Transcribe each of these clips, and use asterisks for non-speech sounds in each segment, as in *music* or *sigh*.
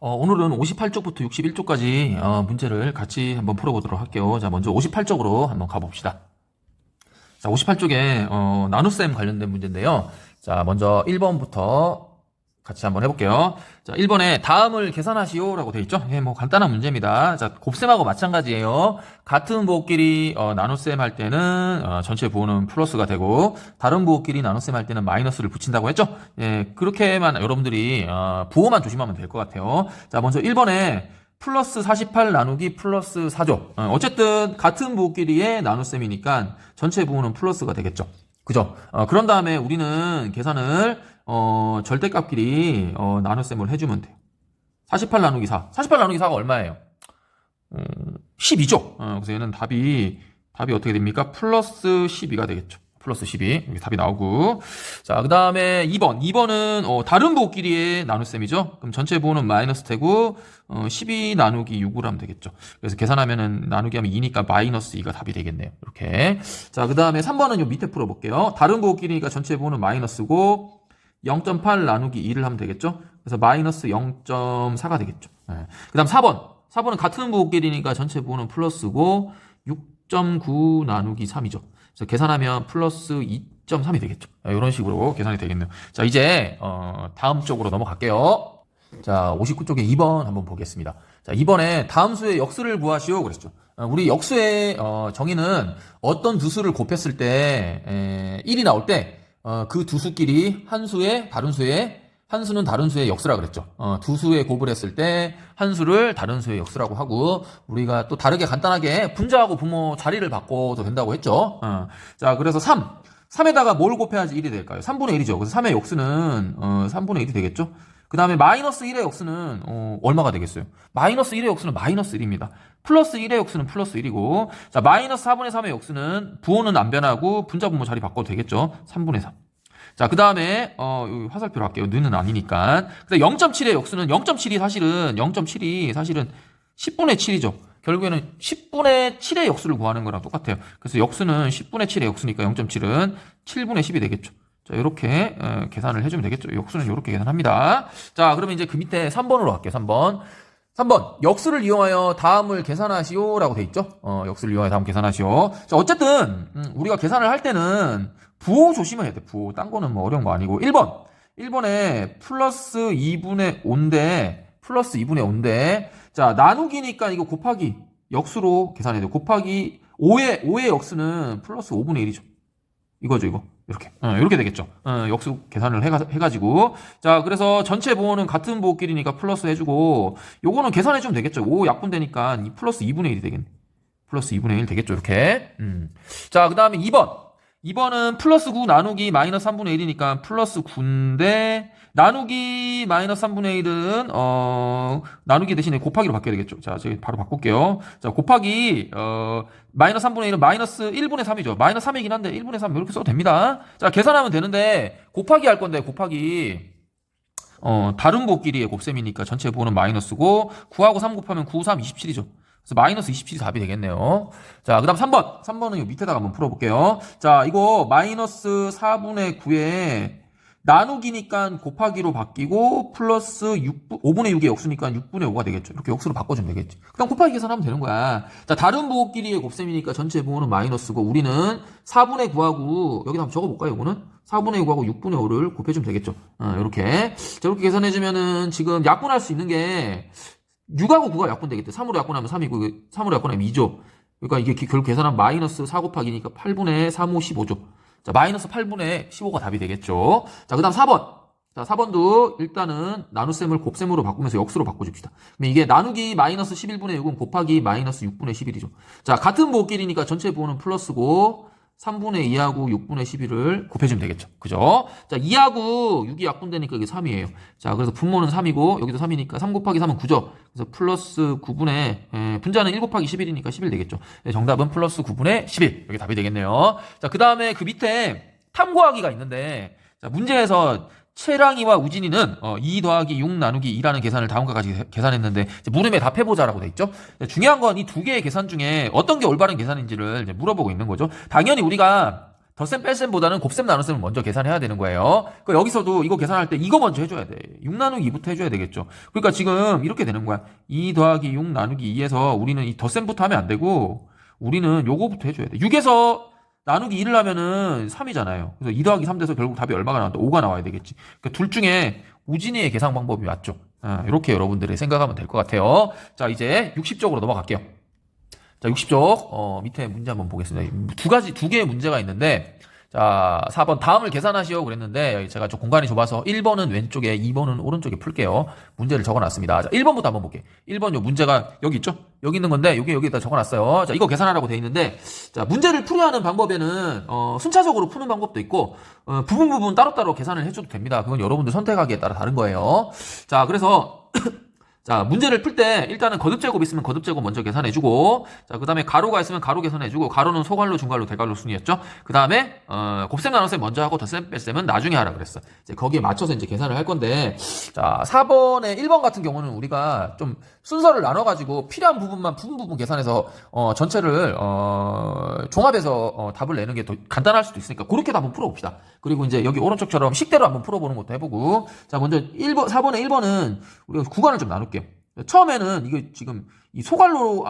어, 오늘은 58쪽부터 61쪽까지 어, 문제를 같이 한번 풀어보도록 할게요. 자, 먼저 58쪽으로 한번 가봅시다. 자, 58쪽에 어, 나눗셈 관련된 문제인데요. 자, 먼저 1번부터 같이 한번 해볼게요. 자, 1번에 다음을 계산하시오 라고 돼 있죠? 예, 뭐 간단한 문제입니다. 자, 곱셈하고 마찬가지예요. 같은 부호끼리 어, 나눗셈 할 때는 어, 전체 부호는 플러스가 되고 다른 부호끼리 나눗셈 할 때는 마이너스를 붙인다고 했죠? 예, 그렇게만 여러분들이 어, 부호만 조심하면 될 것 같아요. 자, 먼저 1번에 플러스 48 나누기 플러스 4죠. 어, 어쨌든 같은 부호끼리의 나눗셈이니까 전체 부호는 플러스가 되겠죠. 그죠? 어, 그런 다음에 우리는 계산을 어, 절대값끼리 어, 나눗셈을 해주면 돼요. 48 나누기 4. 48 나누기 4가 얼마예요? 어, 12죠. 어, 그래서 얘는 답이 답이 어떻게 됩니까? 플러스 12가 되겠죠. 플러스 12. 여기 답이 나오고. 자, 그 다음에 2번. 2번은, 어, 다른 부호끼리의 나눗셈이죠. 그럼 전체 부호는 마이너스 되고, 어, 12 나누기 6으로 하면 되겠죠. 그래서 계산하면은 나누기 하면 2니까 마이너스 2가 답이 되겠네요. 이렇게. 자, 그 다음에 3번은 요 밑에 풀어볼게요. 다른 부호끼리니까 전체 부호는 마이너스고, 0.8 나누기 2를 하면 되겠죠. 그래서 마이너스 0.4가 되겠죠. 그 다음 4번. 4번은 같은 부호끼리니까 전체 부호는 플러스고, 6.9 나누기 3이죠. 그래서 계산하면 플러스 2.3이 되겠죠. 이런 식으로 계산이 되겠네요. 자, 이제 어, 다음 쪽으로 넘어갈게요. 자, 59쪽에 2번 한번 보겠습니다. 자, 2번에 다음 수의 역수를 구하시오 그랬죠. 어, 우리 역수의 어, 정의는 어떤 두 수를 곱했을 때 에, 1이 나올 때 그 두 수끼리 한 수의 다른 수의 한 수는 다른 수의 역수라 그랬죠. 어, 두 수의 곱을 했을 때 한 수를 다른 수의 역수라고 하고 우리가 또 다르게 간단하게 분자하고 부모 자리를 바꿔도 된다고 했죠. 어, 자, 그래서 3. 3에다가 뭘 곱해야지 1이 될까요? 3분의 1이죠. 그래서 3의 역수는 어, 3분의 1이 되겠죠. 그 다음에 마이너스 1의 역수는 어, 얼마가 되겠어요? 마이너스 1의 역수는 마이너스 1입니다. 플러스 1의 역수는 플러스 1이고 자 마이너스 4분의 3의 역수는 부호는 안 변하고 분자 부모 자리 바꿔도 되겠죠. 3분의 3. 자, 그 다음에, 어, 화살표로 할게요. 는은 아니니까. 근데 0.7의 역수는 0.7이 사실은, 0.7이 사실은 10분의 7이죠. 결국에는 10분의 7의 역수를 구하는 거랑 똑같아요. 그래서 역수는 10분의 7의 역수니까 0.7은 7분의 10이 되겠죠. 자, 이렇게 어, 계산을 해주면 되겠죠. 역수는 이렇게 계산합니다. 자, 그러면 이제 그 밑에 3번으로 갈게요. 3번. 3번. 역수를 이용하여 다음을 계산하시오. 라고 돼 있죠. 어, 역수를 이용하여 다음 계산하시오. 자, 어쨌든, 음, 우리가 계산을 할 때는 부호 조심해야 돼. 부호. 딴 거는 뭐 어려운 거 아니고. 1번. 1번에 플러스 2분의 5인데, 플러스 2분의 5인데, 자, 나누기니까 이거 곱하기 역수로 계산해야 돼. 곱하기 5의, 5의 역수는 플러스 5분의 1이죠. 이거죠, 이거. 이렇게. 어, 이렇게 되겠죠. 어, 역수 계산을 해가, 해가지고. 자, 그래서 전체 부호는 같은 부호끼리니까 플러스 해주고, 요거는 계산해 주면 되겠죠. 5 약분 되니까 이 플러스 2분의 1이 되겠네. 플러스 2분의 1 되겠죠, 이렇게. 음. 자, 그 다음에 2번. 2번은 플러스 9 나누기 마이너스 3분의 1이니까 플러스 9인데, 나누기 마이너스 3분의 1은, 어, 나누기 대신에 곱하기로 바뀌어야 되겠죠. 자, 제가 바로 바꿀게요. 자, 곱하기, 어, 마이너스 3분의 1은 마이너스 1분의 3이죠. 마이너스 3이긴 한데 1분의 3 이렇게 써도 됩니다. 자, 계산하면 되는데, 곱하기 할 건데, 곱하기, 어, 다른 부호끼리의 곱셈이니까 전체 부호는 마이너스고, 9하고 3 곱하면 9, 3, 27이죠. 그래서 마이너스 27이 답이 되겠네요. 자, 그 다음 3번. 3번은 이 밑에다가 한번 풀어볼게요. 자, 이거 마이너스 4분의 9에 나누기니까 곱하기로 바뀌고 플러스 6, 5분의 6의 역수니까 6분의 5가 되겠죠. 이렇게 역수로 바꿔주면 되겠지. 그냥 곱하기 계산하면 되는 거야. 자, 다른 부호끼리의 곱셈이니까 전체 부호는 마이너스고 우리는 4분의 9하고 여기다 한번 적어볼까요? 이거는 4분의 9하고 6분의 5를 곱해주면 되겠죠. 어, 이렇게. 자, 이렇게 계산해주면은 지금 약분할 수 있는 게 6하고 9가 약분되겠대. 3으로 약분하면 3이고 3으로 약분하면 2죠. 그러니까 이게 결국 계산하면 마이너스 4 곱하기니까 8분의 3, 5, 15죠. 자, 마이너스 8분의 15가 답이 되겠죠. 자, 그 다음 4번. 자, 4번도 일단은 나눗셈을 곱셈으로 바꾸면서 역수로 바꿔줍시다. 그럼 이게 나누기 마이너스 11분의 6은 곱하기 마이너스 6분의 11이죠. 자, 같은 부호끼리니까 전체 부호는 플러스고 3분의 2하고 6분의 11을 곱해주면 되겠죠. 그죠? 자, 2하고 6이 약분되니까 이게 3이에요. 자, 그래서 분모는 3이고 여기도 3이니까 3 곱하기 3은 9죠. 그래서 플러스 9분의 에, 분자는 1 곱하기 11이니까 11 되겠죠. 네, 정답은 플러스 9분의 11. 여기 답이 되겠네요. 자, 그 다음에 그 밑에 탐구하기가 있는데 자, 문제에서 채랑이와 우진이는 어, 2 더하기 6 나누기 2라는 계산을 다음과 같이 계산했는데 물음에 답해보자라고 돼 있죠. 중요한 건 이 두 개의 계산 중에 어떤 게 올바른 계산인지를 물어보고 있는 거죠. 당연히 우리가 덧셈 뺄셈보다는 곱셈 나눗셈을 먼저 계산해야 되는 거예요. 그 여기서도 이거 계산할 때 이거 먼저 해줘야 돼. 6 나누기 2부터 해줘야 되겠죠. 그러니까 지금 이렇게 되는 거야. 2 더하기 6 나누기 2에서 우리는 이 덧셈부터 하면 안 되고 우리는 요거부터 해줘야 돼. 6에서 나누기 2를 하면은 3이잖아요. 그래서 2 더하기 3 돼서 결국 답이 얼마가 나온다? 5가 나와야 되겠지. 그러니까 둘 중에 우진이의 계산 방법이 맞죠. 아, 이렇게 여러분들이 생각하면 될 것 같아요. 자, 이제 60쪽으로 넘어갈게요. 자, 60쪽, 어, 밑에 문제 한번 보겠습니다. 두 가지, 두 개의 문제가 있는데, 자, 4번 다음을 계산하시오 그랬는데, 제가 좀 공간이 좁아서 1번은 왼쪽에, 2번은 오른쪽에 풀게요. 문제를 적어 놨습니다. 자, 1번부터 한번 볼게요. 1번 요 문제가 여기 있죠? 여기 있는 건데, 여기, 여기다 적어 놨어요. 자, 이거 계산하라고 돼 있는데, 자, 문제를 풀이하는 방법에는, 어, 순차적으로 푸는 방법도 있고, 어, 부분 부분 따로따로 계산을 해줘도 됩니다. 그건 여러분들 선택하기에 따라 다른 거예요. 자, 그래서, 자, 문제를 풀 때 일단은 거듭 제곱 있으면 거듭 제곱 먼저 계산해 주고 자, 그다음에 가로가 있으면 가로 계산해 주고 가로는 소괄로, 중괄로, 대괄로 순이었죠. 그다음에 어, 곱셈 나눗셈 먼저 하고 덧셈 뺄셈은 나중에 하라 그랬어. 이제 거기에 맞춰서 이제 계산을 할 건데 자, 4번에 1번 같은 경우는 우리가 좀 순서를 나눠 가지고 필요한 부분만 부분 부분 계산해서 어, 전체를 어, 종합해서 어, 답을 내는 게 더 간단할 수도 있으니까 그렇게도 한번 풀어 봅시다. 그리고 이제 여기 오른쪽처럼 식대로 한번 풀어 보는 것도 해 보고 자, 먼저 1번 4번에 1번은 우리가 구간을 좀 나눌게요. 처음에는 이게 지금 이 소갈로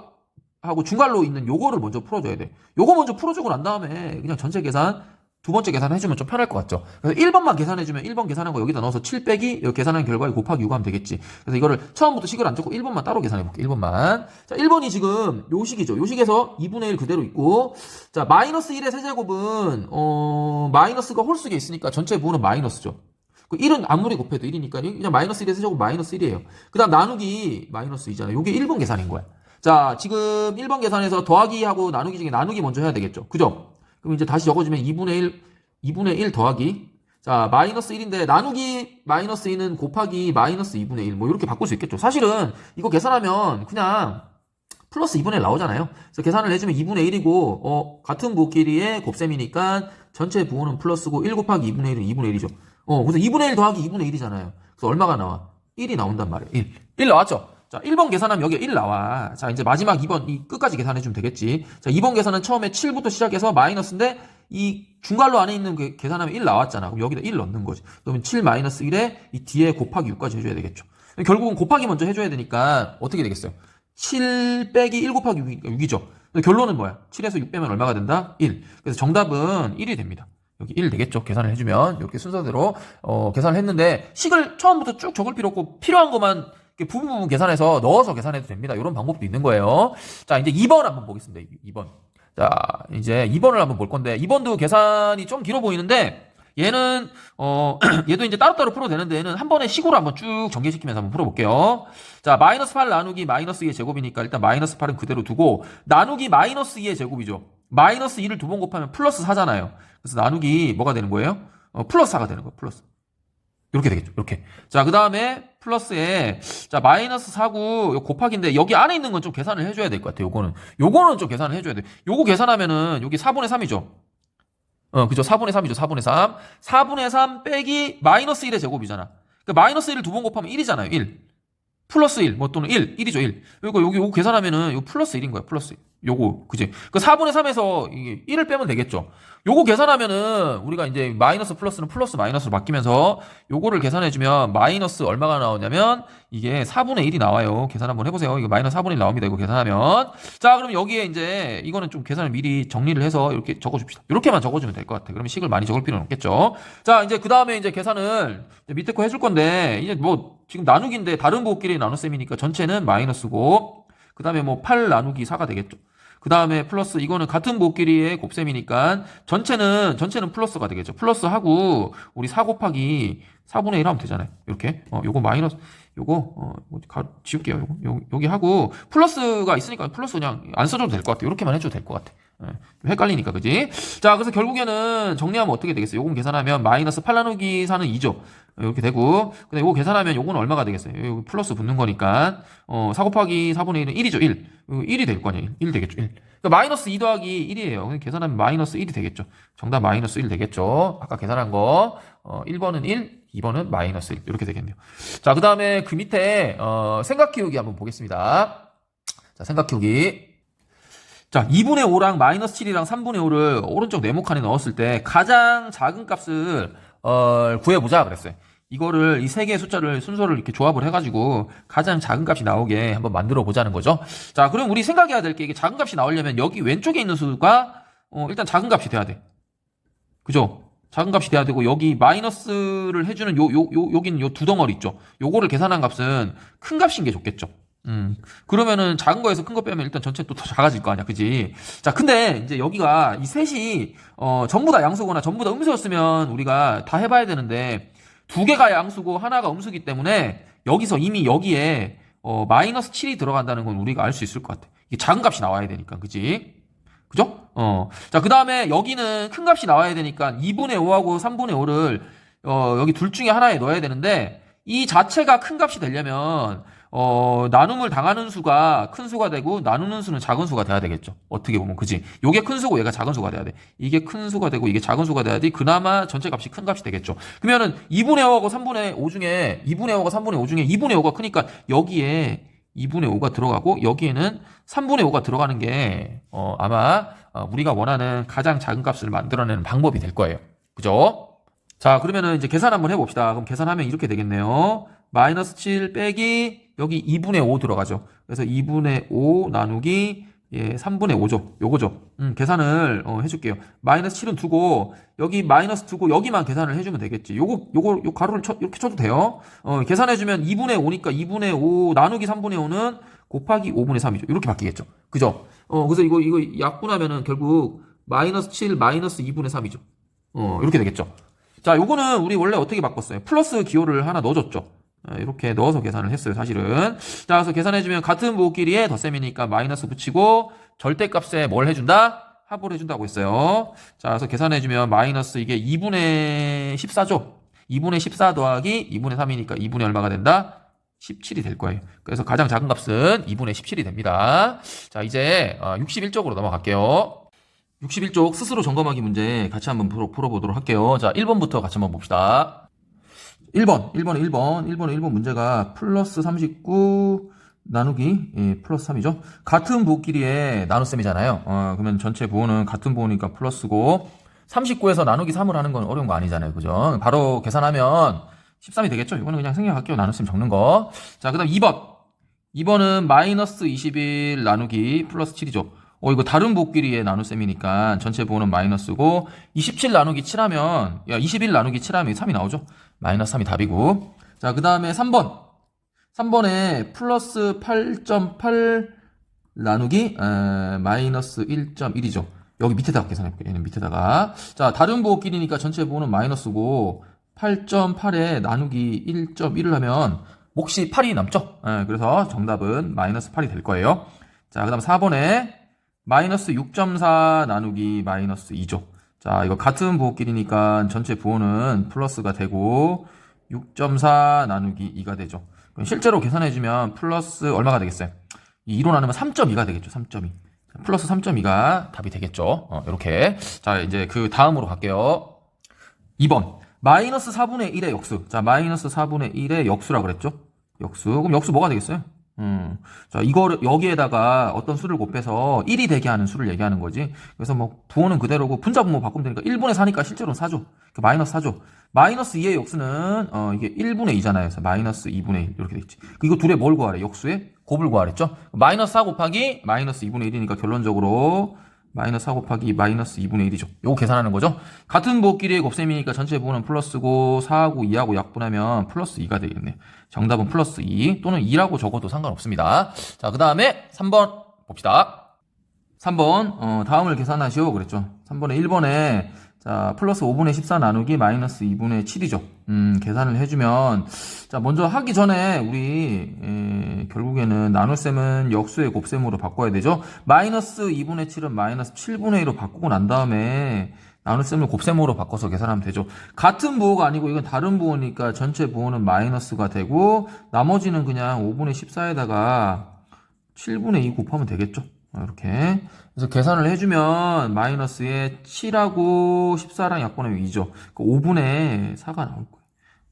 하고 중갈로 있는 요거를 먼저 풀어줘야 돼. 요거 먼저 풀어주고 난 다음에 그냥 전체 계산 두 번째 계산 해주면 좀 편할 것 같죠. 그래서 1번만 계산해주면 1번 계산한 거 여기다 넣어서 7 빼기 계산한 결과에 곱하기 6 하면 되겠지. 그래서 이거를 처음부터 식을 안 적고 1번만 따로 계산해볼게. 1번만. 자, 1번이 지금 요 식이죠. 요 식에서 2분의 1 그대로 있고 자, 마이너스 1의 세제곱은 어, 마이너스가 홀수에 있으니까 전체 부호는 마이너스죠. 그 1은 아무리 곱해도 1이니까 그냥 마이너스 1의 세제곱 마이너스 1이에요. 그 다음 나누기 마이너스 2잖아요. 요게 1번 계산인 거야. 자, 지금 1번 계산에서 더하기하고 나누기 중에 나누기 먼저 해야 되겠죠. 그죠? 그럼 이제 다시 적어주면 2분의 1, 2분의 1 더하기. 자, 마이너스 1인데 나누기 마이너스 2는 곱하기 마이너스 2분의 1. 뭐 이렇게 바꿀 수 있겠죠. 사실은 이거 계산하면 그냥 플러스 2분의 1 나오잖아요. 그래서 계산을 해주면 2분의 1이고, 어, 같은 부호끼리의 곱셈이니까 전체 부호는 플러스고 1 곱하기 2분의 1은 2분의 1이죠. 어, 그래서 2분의 1 더하기 2분의 1이잖아요. 그래서 얼마가 나와? 1이 나온단 말이에요. 1. 1 나왔죠? 자, 1번 계산하면 여기 1 나와. 자, 이제 마지막 2번, 이 끝까지 계산해주면 되겠지. 자, 2번 계산은 처음에 7부터 시작해서 마이너스인데, 이 중괄로 안에 있는 게 계산하면 1 나왔잖아. 그럼 여기다 1 넣는 거지. 그러면 7 마이너스 1에 이 뒤에 곱하기 6까지 해줘야 되겠죠. 결국은 곱하기 먼저 해줘야 되니까 어떻게 되겠어요? 7 빼기 1 곱하기 6, 이죠 결론은 뭐야? 7에서 6 빼면 얼마가 된다? 1. 그래서 정답은 1이 됩니다. 여기 1 되겠죠? 계산을 해주면 이렇게 순서대로 어, 계산을 했는데 식을 처음부터 쭉 적을 필요 없고 필요한 것만 부분 부분 계산해서 넣어서 계산해도 됩니다. 이런 방법도 있는 거예요. 자 이제 2번 한번 보겠습니다. 2번. 자 이제 2번을 한번 볼 건데 2번도 계산이 좀 길어 보이는데 얘는 어 *clears throat* 얘도 이제 따로따로 풀어도 되는데 얘는 한 번에 식으로 한번 쭉 전개시키면서 한번 풀어볼게요. 자 마이너스 8 나누기 마이너스 2의 제곱이니까 일단 마이너스 8은 그대로 두고 나누기 마이너스 2의 제곱이죠. 마이너스 2를 두 번 곱하면 플러스 4잖아요. 그래서 나누기 뭐가 되는 거예요? 어, 플러스 4가 되는 거예요. 플러스. 이렇게 되겠죠. 이렇게. 자, 그 다음에 플러스에 자 마이너스 4구 요 곱하기인데 여기 안에 있는 건 좀 계산을 해줘야 될 것 같아요. 요거는 요거는 좀 계산을 해줘야 돼. 요거 계산하면은 여기 4분의 3이죠. 어, 그죠. 4분의 3이죠. 4분의 3. 4분의 3 빼기 마이너스 1의 제곱이잖아. 그 마이너스 1을 두 번 곱하면 1이잖아요. 1. 플러스 1, 뭐 또는 1, 1이죠, 1. 요거, 여기, 요거 계산하면은, 요 플러스 1인 거야, 플러스 1. 요거, 그지? 그 4분의 3에서 이게 1을 빼면 되겠죠. 요거 계산하면은, 우리가 이제 마이너스 플러스는 플러스 마이너스로 바뀌면서, 요거를 계산해 주면, 마이너스 얼마가 나오냐면, 이게 4분의 1이 나와요. 계산 한번 해 보세요. 이거 마이너스 4분의 1 나옵니다. 이거 계산하면. 자, 그럼 여기에 이제, 이거는 좀 계산을 미리 정리를 해서 이렇게 적어 줍시다. 이렇게만 적어 주면 될 것 같아. 그러면 식을 많이 적을 필요는 없겠죠. 자, 이제 그 다음에 이제 계산을 이제 밑에 거 해줄 건데, 이제 뭐, 지금 나누기인데 다른 부호끼리 나눗셈이니까 전체는 마이너스고 그 다음에 뭐 8 나누기 4가 되겠죠. 그 다음에 플러스 이거는 같은 부호끼리의 곱셈이니까 전체는 전체는 플러스가 되겠죠. 플러스 하고 우리 4 곱하기 4분의 1 하면 되잖아요. 이렇게 어 요거 마이너스 요거 어뭐 가, 지울게요. 요거 요, 여기 하고 플러스가 있으니까 플러스 그냥 안 써줘도 될 것 같아. 이렇게만 해줘도 될 것 같아. 예, 좀 헷갈리니까 그지? 자 그래서 결국에는 정리하면 어떻게 되겠어요? 요건 계산하면 마이너스 8 나누기 4는 2죠. 이렇게 되고 근데 이거 계산하면 요건 얼마가 되겠어요? 여기 플러스 붙는 거니까 어, 4 곱하기 4분의 1은 1이죠 1 1이 될 거 아니에요 1 되겠죠 1 그러니까 마이너스 2 더하기 1이에요 계산하면 마이너스 1이 되겠죠 정답 마이너스 1 되겠죠 아까 계산한 거 어, 1번은 1 2번은 마이너스 1 이렇게 되겠네요 자 그 다음에 그 밑에 어, 생각 키우기 한번 보겠습니다 자 생각 키우기 자, 2분의 5랑 마이너스 7이랑 3분의 5를 오른쪽 네모칸에 넣었을 때 가장 작은 값을 어, 구해보자 그랬어요. 이거를 이 세 개의 숫자를 순서를 이렇게 조합을 해가지고 가장 작은 값이 나오게 한번 만들어 보자는 거죠. 자, 그럼 우리 생각해야 될 게 이게 작은 값이 나오려면 여기 왼쪽에 있는 수가 어, 일단 작은 값이 돼야 돼. 그죠? 작은 값이 돼야 되고 여기 마이너스를 해주는 요 요 요 여기는 요 두 덩어리 있죠. 요거를 계산한 값은 큰 값인 게 좋겠죠. 음 그러면은 작은 거에서 큰 거 빼면 일단 전체 또 더 작아질 거 아니야, 그지? 자, 근데 이제 여기가 이 셋이 어 전부 다 양수거나 전부 다 음수였으면 우리가 다 해봐야 되는데 두 개가 양수고 하나가 음수기 때문에 여기서 이미 여기에 어 마이너스 7이 들어간다는 건 우리가 알 수 있을 것 같아. 이게 작은 값이 나와야 되니까, 그지? 그죠? 어. 자, 그 다음에 여기는 큰 값이 나와야 되니까 2분의 5하고 3분의 5를, 어, 여기 둘 중에 하나에 넣어야 되는데, 이 자체가 큰 값이 되려면, 어, 나눔을 당하는 수가 큰 수가 되고, 나누는 수는 작은 수가 돼야 되겠죠. 어떻게 보면, 그지? 요게 큰 수고 얘가 작은 수가 돼야 돼. 이게 큰 수가 되고, 이게 작은 수가 돼야 돼. 그나마 전체 값이 큰 값이 되겠죠. 그러면은 2분의 5하고 3분의 5 중에, 2분의 5하고 3분의 5 중에 2분의 5가 크니까, 여기에 2분의 5가 들어가고 여기에는 3분의 5가 들어가는 게 어, 아마 어, 우리가 원하는 가장 작은 값을 만들어내는 방법이 될 거예요. 그죠? 자, 그러면은 이제 계산 한번 해봅시다. 그럼 계산하면 이렇게 되겠네요. 마이너스 7 빼기 여기 2분의 5 들어가죠. 그래서 2분의 5 나누기 예, 3분의 5죠. 요거죠. 음, 계산을 어, 해줄게요. 마이너스 7은 두고 여기 마이너스 두고 여기만 계산을 해주면 되겠지. 요거 요거 요 가로를 쳐, 이렇게 쳐도 돼요. 어, 계산해주면 2분의 5니까 2분의 5 나누기 3분의 5는 곱하기 5분의 3이죠. 이렇게 바뀌겠죠. 그죠? 어, 그래서 이거 이거 약분하면은 결국 마이너스 7 마이너스 2분의 3이죠. 어, 이렇게 되겠죠. 자, 요거는 우리 원래 어떻게 바꿨어요? 플러스 기호를 하나 넣어줬죠. 어, 이렇게 넣어서 계산을 했어요, 사실은. 자, 그래서 계산해주면 같은 부호끼리의 덧셈이니까 마이너스 붙이고 절대값에 뭘 해준다? 합을 해준다고 했어요. 자, 그래서 계산해주면 마이너스 이게 2분의 14죠? 2분의 14 더하기 2분의 3이니까 2분의 얼마가 된다? 17이 될 거예요. 그래서 가장 작은 값은 2분의 17이 됩니다. 자, 이제 61쪽으로 넘어갈게요. 61쪽 스스로 점검하기 문제 같이 한번 풀어, 풀어보도록 할게요. 자, 1번부터 같이 한번 봅시다. 1번, 1번에 1번, 1번에 1번 문제가 플러스 39 나누기 예, 플러스 3이죠. 같은 부호끼리의 나눗셈이잖아요. 어, 그러면 전체 부호는 같은 부호니까 플러스고 39에서 나누기 3을 하는 건 어려운 거 아니잖아요. 그죠? 바로 계산하면 13이 되겠죠? 이거는 그냥 생략할게요. 나눗셈 적는 거. 자, 그 다음 2번. 2번은 마이너스 21 나누기 플러스 7이죠. 어, 이거 다른 부호끼리의 나눗셈이니까 전체 부호는 마이너스고 27 나누기 7하면 야, 21 나누기 7하면 3이 나오죠. 마이너스 3이 답이고. 자, 그 다음에 3번. 3번에 플러스 8.8 나누기 에, 마이너스 1.1이죠. 여기 밑에다가 계산해볼게요. 얘는 밑에다가. 자, 다른 부호끼리니까 전체 부호는 마이너스고 8.8에 나누기 1.1을 하면 몫이 8이 남죠. 에, 그래서 정답은 마이너스 8이 될 거예요. 자, 그 다음 4번에 마이너스 6.4 나누기 마이너스 2죠. 자, 이거 같은 부호끼리니까 전체 부호는 플러스가 되고 6.4 나누기 2가 되죠. 그럼 실제로 계산해주면 플러스 얼마가 되겠어요? 이 2로 나누면 3.2가 되겠죠. 3.2. 플러스 3.2가 답이 되겠죠. 어, 이렇게. 자, 이제 그 다음으로 갈게요. 2번. 마이너스 4분의 1의 역수. 자, 마이너스 4분의 1의 역수라 그랬죠? 역수. 그럼 역수 뭐가 되겠어요? 음. 자, 이거를, 여기에다가 어떤 수를 곱해서 1이 되게 하는 수를 얘기하는 거지. 그래서 뭐, 부호는 그대로고, 분자 분모 바꾸면 되니까 1분의 4니까 실제로는 4죠. 그 마이너스 4죠. 마이너스 2의 역수는, 어, 이게 1분의 2잖아요. 그래서 마이너스 2분의 1. 이렇게 돼 있지. 이거 둘의 뭘 구하래? 역수의 곱을 구하랬죠? 마이너스 4 곱하기 마이너스 2분의 1이니까 결론적으로 마이너스 4 곱하기 마이너스 2분의 1이죠. 요거 계산하는 거죠. 같은 부호끼리의 곱셈이니까 전체 부호는 플러스고 4하고 2하고 약분하면 플러스 2가 되겠네요. 정답은 플러스 2 또는 2라고 적어도 상관없습니다. 자, 그 다음에 3번 봅시다. 3번 어, 다음을 계산하시오 그랬죠. 3번에 1번에 자 플러스 5분의 14 나누기 마이너스 2분의 7이죠. 음, 계산을 해주면 자 먼저 하기 전에 우리 에, 결국에는 나눗셈은 역수의 곱셈으로 바꿔야 되죠. 마이너스 2분의 7은 마이너스 7분의 1로 바꾸고 난 다음에 나눗셈을 곱셈으로 바꿔서 계산하면 되죠. 같은 부호가 아니고 이건 다른 부호니까 전체 부호는 마이너스가 되고 나머지는 그냥 5분의 14에다가 7분의 2 곱하면 되겠죠. 어, 이렇게. 그래서 계산을 해주면 마이너스에 7하고 14랑 약분하면 2죠. 그 5분의 4가 나올 거예요.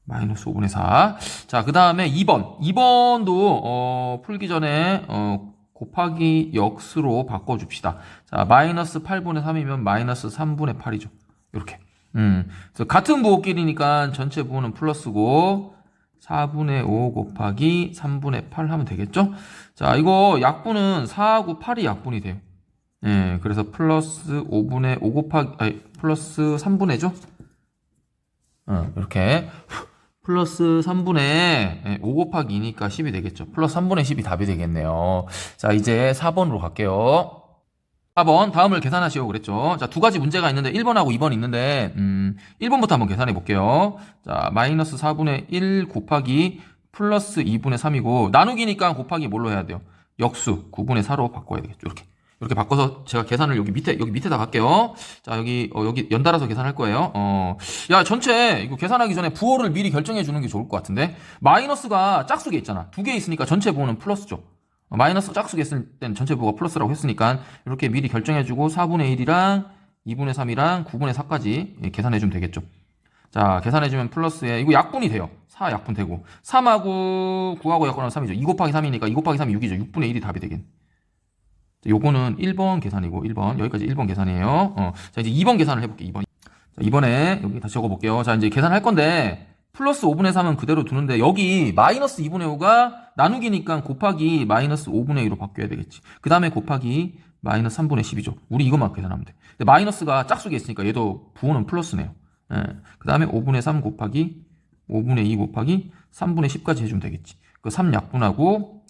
마이너스 5분의 4. 자, 그 다음에 2번. 2번도, 어, 풀기 전에, 어, 곱하기 역수로 바꿔줍시다. 자, 마이너스 8분의 3이면 마이너스 3분의 8이죠. 이렇게. 음. 그래서 같은 부호끼리니까 전체 부호는 플러스고 4분의 5 곱하기 3분의 8 하면 되겠죠? 자, 이거 약분은 4하고 8이 약분이 돼요. 예, 그래서 플러스 5분의 5 곱하기, 아니, 플러스 3분의 죠? 어, 이렇게. 플러스 3분의 5 곱하기 2니까 10이 되겠죠. 플러스 3분의 10이 답이 되겠네요. 자, 이제 4번으로 갈게요. 4번, 다음을 계산하시오 그랬죠. 자, 두 가지 문제가 있는데 1번하고 2번 있는데, 음, 1번부터 한번 계산해 볼게요. 자, 마이너스 4분의 1 곱하기 플러스 2분의 3이고, 나누기니까 곱하기 뭘로 해야 돼요? 역수 9분의 4로 바꿔야 되겠죠. 이렇게. 이렇게 바꿔서 제가 계산을 여기 밑에, 여기 밑에다 갈게요. 자, 여기, 어, 여기 연달아서 계산할 거예요. 어, 야, 전체, 이거 계산하기 전에 부호를 미리 결정해 주는 게 좋을 것 같은데, 마이너스가 짝수게 있잖아. 두 개 있으니까 전체 부호는 플러스죠. 어, 마이너스 짝수게 했을 땐 전체 부호가 플러스라고 했으니까, 이렇게 미리 결정해 주고, 4분의 1이랑 2분의 3이랑 9분의 4까지 계산해 주면 되겠죠. 자, 계산해 주면 플러스에, 이거 약분이 돼요. 4 약분 되고, 3하고 9하고 약분하면 3이죠. 2 곱하기 3이니까 2 곱하기 3이 6이죠. 6분의 1이 답이 되겠네. 자, 요거는 1번 계산이고 1번 여기까지 1번 계산이에요. 어, 자 이제 2번 계산을 해볼게 2번. 자, 이번에 여기 다시 적어볼게요. 자 이제 계산할 건데 플러스 5분의 3은 그대로 두는데 여기 마이너스 2분의 5가 나누기니까 곱하기 마이너스 5분의 2로 바뀌어야 되겠지. 그 다음에 곱하기 마이너스 3분의 10이죠. 우리 이것만 계산하면 돼. 근데 마이너스가 짝수게 있으니까 얘도 부호는 플러스네요. 예. 그 다음에 5분의 3 곱하기 5분의 2 곱하기 3분의 10까지 해주면 되겠지. 그 3 약분하고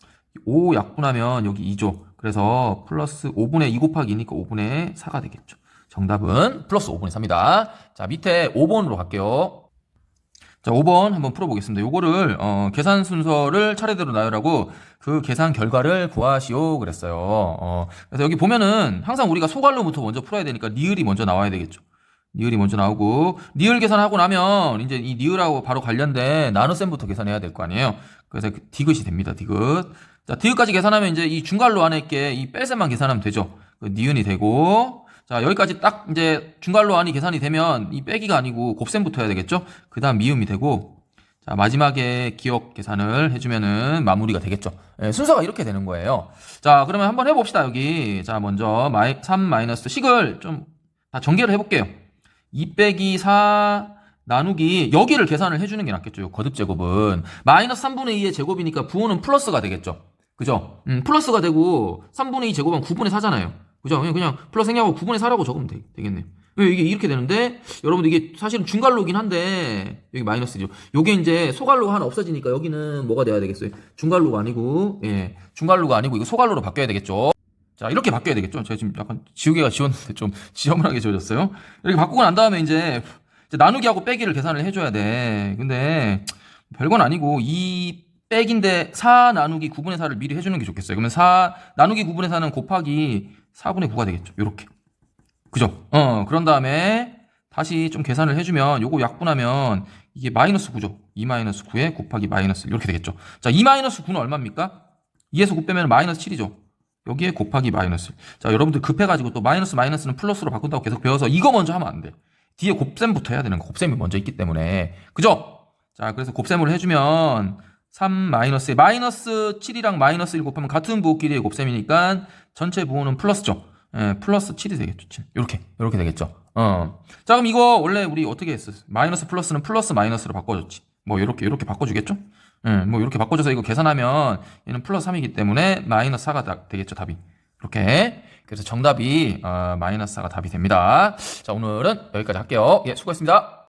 5 약분하면 여기 2죠. 그래서 플러스 5분의 2 곱하기 2니까 5분의 4가 되겠죠. 정답은 플러스 5분의 3이다. 자, 밑에 5번으로 갈게요. 자, 5번 한번 풀어보겠습니다. 요거를, 어, 계산 순서를 차례대로 나열하고 그 계산 결과를 구하시오 그랬어요. 어, 그래서 여기 보면은 항상 우리가 소괄로부터 먼저 풀어야 되니까 리을이 먼저 나와야 되겠죠. 리을이 먼저 나오고, 리을 계산하고 나면 이제 이 리을하고 바로 관련된 나눗셈부터 계산해야 될 거 아니에요. 그래서 그 디귿이 됩니다, 디귿. 자, 디귿까지 계산하면 이제 이 중괄로 안에 있게 이 뺄셈만 계산하면 되죠. 그 니은이 되고, 자, 여기까지 딱 이제 중괄로 안이 계산이 되면 이 빼기가 아니고 곱셈부터 해야 되겠죠? 그 다음 미음이 되고, 자, 마지막에 기억 계산을 해주면은 마무리가 되겠죠. 예, 순서가 이렇게 되는 거예요. 자, 그러면 한번 해봅시다, 여기. 자, 먼저, 마이, 3 마이너스 식을 좀 다 전개를 해볼게요. 2 빼기 4 나누기, 여기를 계산을 해주는 게 낫겠죠. 거듭 제곱은. 마이너스 3분의 2의 제곱이니까 부호는 플러스가 되겠죠. 그죠? 음, 플러스가 되고, 3분의 2 제곱은 9분의 4잖아요. 그죠? 그냥, 그냥 플러스 생략하고 9분의 4라고 적으면 되, 되겠네요. 왜 이게 이렇게 되는데, 여러분들 이게 사실은 중괄로긴 한데, 여기 마이너스죠. 요게 이제 소괄로가 하나 없어지니까 여기는 뭐가 돼야 되겠어요? 중괄로가 아니고, 예, 중괄로가 아니고 이거 소괄로로 바뀌어야 되겠죠. 자, 이렇게 바뀌어야 되겠죠. 제가 지금 약간 지우개가 지웠는데 좀 *laughs* 지저분하게 지워졌어요. 이렇게 바꾸고 난 다음에 이제, 이제 나누기하고 빼기를 계산을 해줘야 돼. 근데 별건 아니고 이 빼기인데 4 나누기 9분의 4를 미리 해주는 게 좋겠어요. 그러면 4 나누기 9분의 4는 곱하기 4분의 9가 되겠죠. 요렇게. 그죠? 어, 그런 다음에 다시 좀 계산을 해주면 요거 약분하면 이게 마이너스 9죠. 2 마이너스 9에 곱하기 마이너스 이렇게 되겠죠. 자, 2 마이너스 9는 얼마입니까? 2에서 9 빼면 마이너스 7이죠. 여기에 곱하기 마이너스. 자, 여러분들 급해가지고 또 마이너스 마이너스는 플러스로 바꾼다고 계속 배워서 이거 먼저 하면 안 돼. 뒤에 곱셈부터 해야 되는 거. 곱셈이 먼저 있기 때문에. 그죠? 자, 그래서 곱셈을 해주면 3 마이너스에 마이너스 7이랑 마이너스 1 곱하면 같은 부호끼리의 곱셈이니까 전체 부호는 플러스죠. 예, 플러스 7이 되겠죠. 7. 이렇게, 이렇게 되겠죠. 어. 자, 그럼 이거 원래 우리 어떻게 했어? 마이너스 플러스는 플러스 마이너스로 바꿔줬지. 뭐 이렇게 이렇게 바꿔주겠죠? 예, 뭐 이렇게 바꿔줘서 이거 계산하면 얘는 플러스 3이기 때문에 마이너스 4가 되겠죠, 답이. 이렇게. 그래서 정답이 어, 마이너스 4가 답이 됩니다. 자, 오늘은 여기까지 할게요. 예, 수고했습니다.